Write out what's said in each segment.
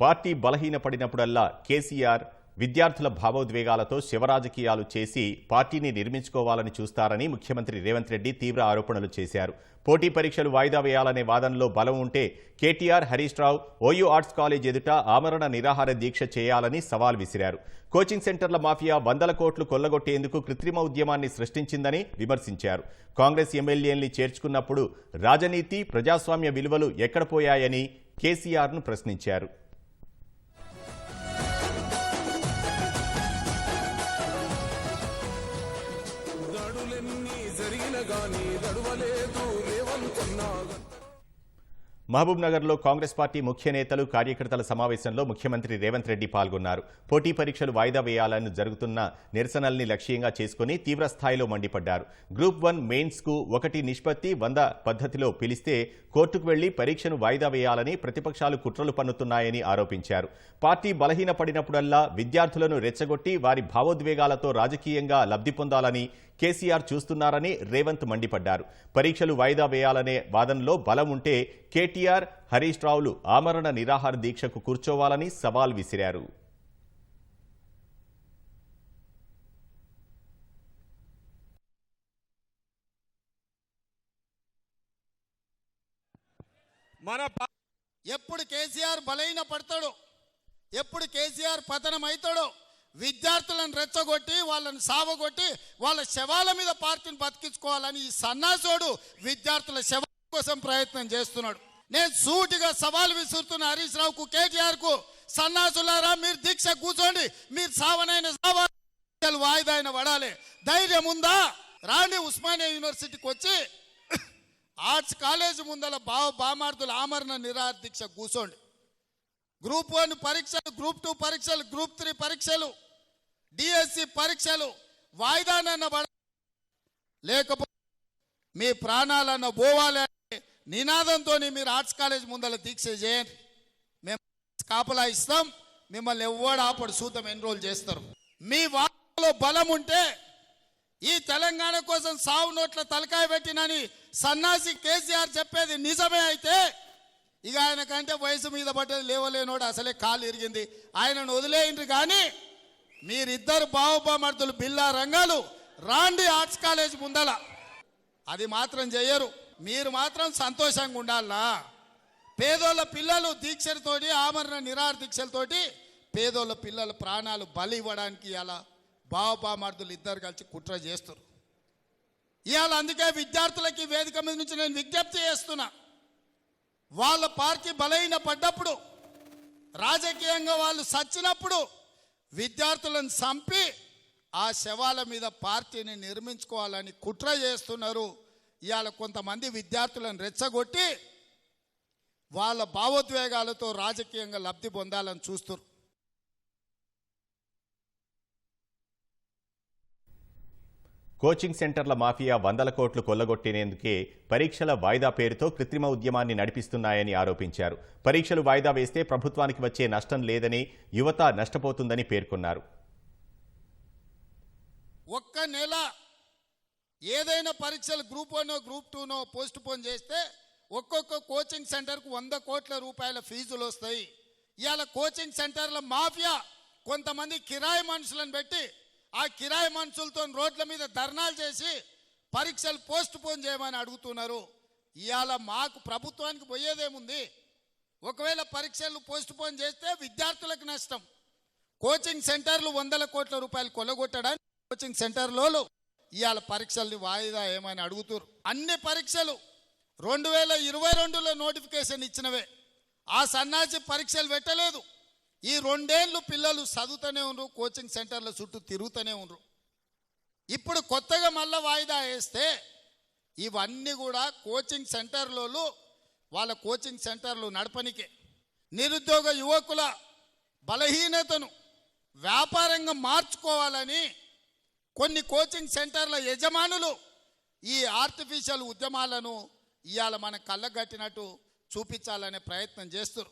Party బలహీనపడినప్పుడల్లా KCR విద్యార్థుల భావోద్వేగాలతో శివరాజకీయాలు చేసి పార్టీని నిర్మించుకోవాలని చూస్తారని ముఖ్యమంత్రి రేవంత్ రెడ్డి తీవ్ర ఆరోపణలు చేశారు. పోటీ పరీక్షలు వాయిదా వేయాలనే వాదనలో బలం ఉంటే KTR Harish Rao OU arts college ఎదుట ఆమరణ నిరాహార దీక్ష చేయాలని సవాల్ విసిరారు. కోచింగ్ సెంటర్ల మాఫియా వందల కోట్లు కొల్లగొట్టేందుకు కృత్రిమ ఉద్యమాన్ని సృష్టించిందని విమర్శించారు. కాంగ్రెస్ ఎమ్మెల్యేల్ని చేర్చుకున్నప్పుడు రాజనీతి ప్రజాస్వామ్య విలువలు ఎక్కడ పోయాయని కేసీఆర్ను ప్రశ్నించారు. మహబూబ్ నగర్లో కాంగ్రెస్ పార్టీ ముఖ్య నేతలు కార్యకర్తల సమావేశంలో ముఖ్యమంత్రి రేవంత్ రెడ్డి పాల్గొన్నారు. పోటీ పరీక్షలు వాయిదా వేయాలని జరుగుతున్న నిరసనల్ని లక్ష్యంగా చేసుకుని తీవ్రస్థాయిలో మండిపడ్డారు. గ్రూప్ వన్ మెయిన్స్కు ఒకటి నిష్పత్తి వంద పద్ధతిలో పిలిస్తే కోర్టుకు వెళ్ళి పరీక్షను వాయిదా వేయాలని ప్రతిపక్షాలు కుట్రలు పన్నుతున్నాయని ఆరోపించారు. పార్టీ బలహీనపడినప్పుడల్లా విద్యార్థులను రెచ్చగొట్టి వారి భావోద్వేగాలతో రాజకీయంగా లబ్ధి పొందాలని కేసీఆర్ చూస్తున్నారని రేవంత్ మండిపడ్డారు. పరీక్షలు వాయిదా వేయాలనే వాదనలో బలం ఉంటే కేటీఆర్ హరీష్ రావులు ఆమరణ నిరాహార దీక్షకు కూర్చోవాలని సవాల్ విసిరారు. మన ఎప్పుడు కేసీఆర్ బలైన పడతాడో ఎప్పుడు కేసీఆర్ పతనం అవుతాడో విద్యార్థులను రెచ్చగొట్టి వాళ్ళని సావగొట్టి వాళ్ళ శవాల మీద పార్టీని బతికించుకోవాలని ఈ సన్నాసోడు విద్యార్థుల శవ కోసం ప్రయత్నం చేస్తున్నాడు. నేను సూటిగా సవాల్ విసురుతున్న హరీష్ రావుకు కేటీఆర్కు సన్నాసులారా మీరు దీక్ష కూర్చోండి. మీరు సావనైన సావాలి వాయిదా అయిన పడాలి ధైర్యం ఉందా? రాండి ఉస్మానియా యూనివర్సిటీకి వచ్చి. ఆర్ట్స్ కాలేజ్ ముందల బావ బామార్థుల ఆమరణ నిరాహార దీక్ష కూర్చోండి. గ్రూప్ వన్ పరీక్షలు గ్రూప్ టూ పరీక్షలు గ్రూప్ త్రీ పరీక్షలు డిఎస్సి పరీక్షలు వాయిదానన్న పడ లేకపోతే మీ ప్రాణాలన్న పోవాలి. నినాదంతో మీరు ఆర్ట్స్ కాలేజ్ ముందల దీక్ష చేయండి. మేము కాపలా ఇస్తాం. మిమ్మల్ని ఎవ్వడు ఆపడు. సూతం ఎన్రోల్ చేస్తారు? మీ వాళ్ళలో బలం ఉంటే ఈ తెలంగాణ కోసం సావు నోట్ల తలకాయ పెట్టినని సన్నాసి కేసీఆర్ చెప్పేది నిజమే అయితే ఇక ఆయన కంటే వయసు మీద పడ్డది లేవలేనోడు అసలే కాలు ఇరిగింది. ఆయనను వదిలేయండి కానీ మీరిద్దరు బావబామర్దులు బిల్లా రంగాలు రాండి ఆర్ట్స్ కాలేజ్ ముందల. అది మాత్రం చేయరు. మీరు మాత్రం సంతోషంగా ఉండాలా పేదోళ్ళ పిల్లలు దీక్షలతోటి ఆమరణ నిరాహార దీక్షలతోటి పేదోళ్ళ పిల్లల ప్రాణాలు బలి ఇవ్వడానికి ఇలా బావబామర్దులు ఇద్దరు కలిసి కుట్ర చేస్తారు ఇవాళ అందుకే విద్యార్థులకి వేదిక మీద నుంచి నేను విజ్ఞప్తి చేస్తున్నా. వాళ్ళ పార్టీ బలహీన పడ్డప్పుడు రాజకీయంగా వాళ్ళు సచ్చినప్పుడు విద్యార్థులను చంపి ఆ శవాల మీద పార్టీని నిర్మించుకోవాలని కుట్ర చేస్తున్నారు. ఇవాళ కొంతమంది విద్యార్థులను రెచ్చగొట్టి వాళ్ళ భావోద్వేగాలతో రాజకీయంగా లబ్ధి పొందాలని చూస్తున్నారు కోచింగ్ సెంటర్ల మాఫియా వందల కోట్లు కొల్లగొట్టినేందుకే పరీక్షల వాయిదా పేరుతో కృత్రిమ ఉద్యమాన్ని నడిపిస్తున్నాయని ఆరోపించారు. పరీక్షలు వాయిదా వేస్తే ప్రభుత్వానికి వచ్చే నష్టం లేదని యువత నష్టపోతుందని పేర్కొన్నారు. ఒక్క నెల ఏదైనా పరీక్షలు గ్రూప్ వన్ గ్రూప్ టూనో పోస్ట్ పోన్ చేస్తే ఒక్కొక్క కోచింగ్ సెంటర్కు వంద కోట్ల రూపాయల ఫీజులు వస్తాయి. ఇవాళ కోచింగ్ సెంటర్ల మాఫియా కొంతమంది కిరాయి మనుషులను పెట్టి ఆ కిరాయి మనుషులతో రోడ్ల మీద ధర్నాలు చేసి పరీక్షలు పోస్ట్ పోన్ చేయమని అడుగుతున్నారు. ఇవాళ మాకు ప్రభుత్వానికి పోయేదేముంది? ఒకవేళ పరీక్షలు పోస్ట్ పోన్ చేస్తే విద్యార్థులకు నష్టం. కోచింగ్ సెంటర్లు వందల కోట్ల రూపాయలు కొలగొట్టడానికి కోచింగ్ సెంటర్లో ఇవాళ పరీక్షల్ని వాయిదా ఏమని అడుగుతున్నారు అన్ని పరీక్షలు రెండు వేల ఇరవై రెండులో నోటిఫికేషన్ ఇచ్చినవే. ఆ సన్నాసి పరీక్షలు పెట్టలేదు. ఈ రెండేళ్ళు పిల్లలు చదువుతూనే ఉన్నారు కోచింగ్ సెంటర్ల చుట్టూ తిరుగుతూనే ఉన్నారు ఇప్పుడు కొత్తగా మళ్ళీ వాయిదా వేస్తే ఇవన్నీ కూడా కోచింగ్ సెంటర్లలో వాళ్ళ కోచింగ్ సెంటర్లు నడపనికే. నిరుద్యోగ యువకుల బలహీనతను వ్యాపారంగా మార్చుకోవాలని కొన్ని కోచింగ్ సెంటర్ల యజమానులు ఈ ఆర్టిఫిషియల్ ఉద్యమాలను ఇవాళ మన కళ్ళగట్టినట్టు చూపించాలనే ప్రయత్నం చేస్తారు.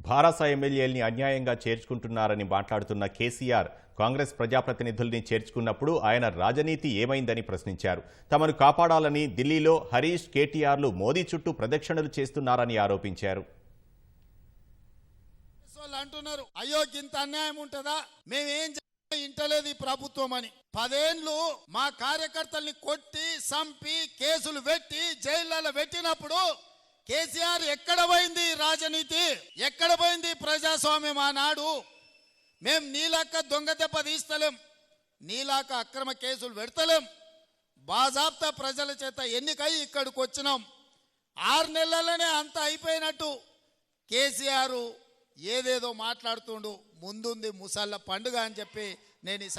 భారాస ఎమ్మెల్యేల్ని అన్యాయంగా చేర్చుకుంటున్నారని మాట్లాడుతున్న కేసీఆర్ కాంగ్రెస్ ప్రజాప్రతినిధుల్ని చేర్చుకున్నప్పుడు ఆయన రాజనీతి ఏమైందని ప్రశ్నించారు. తమను కాపాడాలని ఢిల్లీలో హరీష్ కేటీఆర్లు మోదీ చుట్టూ ప్రదక్షిణలు చేస్తున్నారని ఆరోపించారు. అంటున్నారు అయ్యో ఇంత అన్యాయం ఉంటుందా? మేమేం ఇంటలేదు ఈ ప్రభుత్వం అని. పదేండ్లు మా కార్యకర్తల్ని కొట్టి సంపి కేసులు పెట్టి జైళ్ళలో పెట్టినప్పుడు కేసీఆర్ ఎక్కడ పోయింది రాజనీతి? ఎక్కడ పోయింది ప్రజాస్వామ్యం ఆనాడు? మేం నీలాక దొంగ దెబ్బ తీస్తలేం. నీలాక అక్రమ కేసులు పెడతలేం. బాజాబ్తా ప్రజల చేత ఎన్నికై ఇక్కడికి వచ్చినాం. ఆరు నెలలనే అంత అయిపోయినట్టు కేసీఆర్ ఏదేదో మాట్లాడుతుండు ముందుంది ముసళ్ళ పండుగ అని చెప్పి నేను ఈ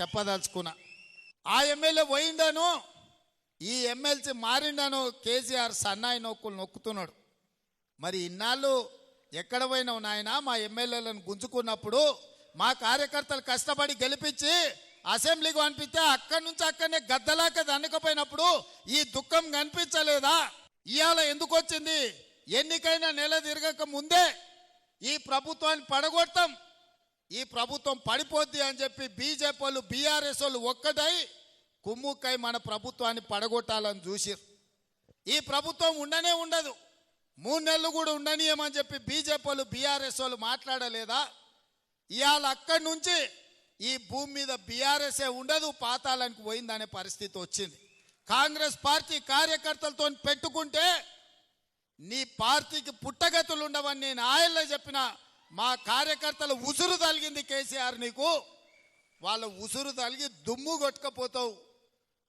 చెప్పదలుచుకున్నా. ఆ ఎమ్మెల్యే పోయిండాను ఈ ఎమ్మెల్సీ మారిండాను కేసీఆర్ సన్నాయి నొక్కులు నొక్కుతున్నాడు. మరి ఇన్నాళ్ళు ఎక్కడ పోయినావు నాయన? మా ఎమ్మెల్యేలను గుంజుకున్నప్పుడు మా కార్యకర్తలు కష్టపడి గెలిపించి అసెంబ్లీకి పంపిస్తే అక్కడి నుంచి అక్కడనే గద్దలాక దండకపోయినప్పుడు ఈ దుఃఖం కనిపించలేదా? ఇవాళ ఎందుకు వచ్చింది? ఎన్నికైనా నెల తిరగక ముందే ఈ ప్రభుత్వాన్ని పడగొడతాం. ఈ ప్రభుత్వం పడిపోద్ది అని చెప్పి బీజేపీ వాళ్ళు బీఆర్ఎస్ వాళ్ళు ఒక్కటై కుమ్ముక్కై మన ప్రభుత్వాన్ని పడగొట్టాలని చూసిరు ఈ ప్రభుత్వం ఉండనే ఉండదు. మూడు నెలలు కూడా ఉండనీయమని చెప్పి బీజేపీ వాళ్ళు బీఆర్ఎస్ వాళ్ళు మాట్లాడలేదా? ఇవాళ అక్కడి నుంచి ఈ భూమి మీద బీఆర్ఎస్ఏ ఉండదు పాతాళానికి పోయిందనే పరిస్థితి వచ్చింది. కాంగ్రెస్ పార్టీ కార్యకర్తలతో పెట్టుకుంటే నీ పార్టీకి పుట్టగతులు ఉండవని నేను ఆయల్లో చెప్పిన మా కార్యకర్తలు ఉసురు తలిగింది కేసీఆర్ నీకు. వాళ్ళ ఉసురు తలిగి దుమ్ము కొట్టుకపోతావు.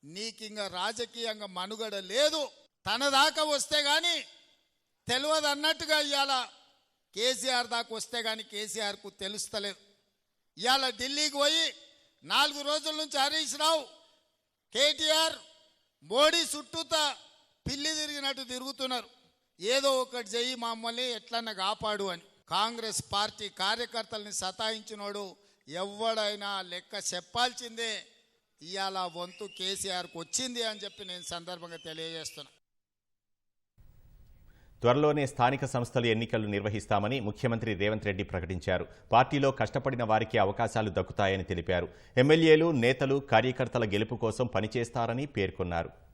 నీకు ఇంకా రాజకీయంగా మనుగడ లేదు. తన దాకా వస్తే కానీ తెలియదు అన్నట్టుగా ఇవాళ కేసీఆర్ దాకా వస్తే కానీ కేసీఆర్కు తెలుస్తలేదు. ఇవాళ ఢిల్లీకి పోయి నాలుగు రోజుల నుంచి హరీష్ రావు కేటీఆర్ మోడీ చుట్టూత పిల్లి తిరిగినట్టు తిరుగుతున్నారు. ఏదో ఒకటి చెయ్యి మమ్మల్ని ఎట్లన్నా కాపాడు అని. కాంగ్రెస్ పార్టీ కార్యకర్తల్ని సతాయించినోడు ఎవడైనా లెక్క చెప్పాల్సిందే. ఇవాళ వంతు కేసీఆర్కు వచ్చింది అని చెప్పి నేను సందర్భంగా తెలియజేస్తున్నా. త్వరలోనే స్థానిక సంస్థలు ఎన్నికలు నిర్వహిస్తామని ముఖ్యమంత్రి రేవంత్ రెడ్డి ప్రకటించారు. పార్టీలో కష్టపడిన వారికి అవకాశాలు దక్కుతాయని తెలిపారు. ఎమ్మెల్యేలు నేతలు కార్యకర్తల గెలుపు కోసం పనిచేస్తారని పేర్కొన్నారు.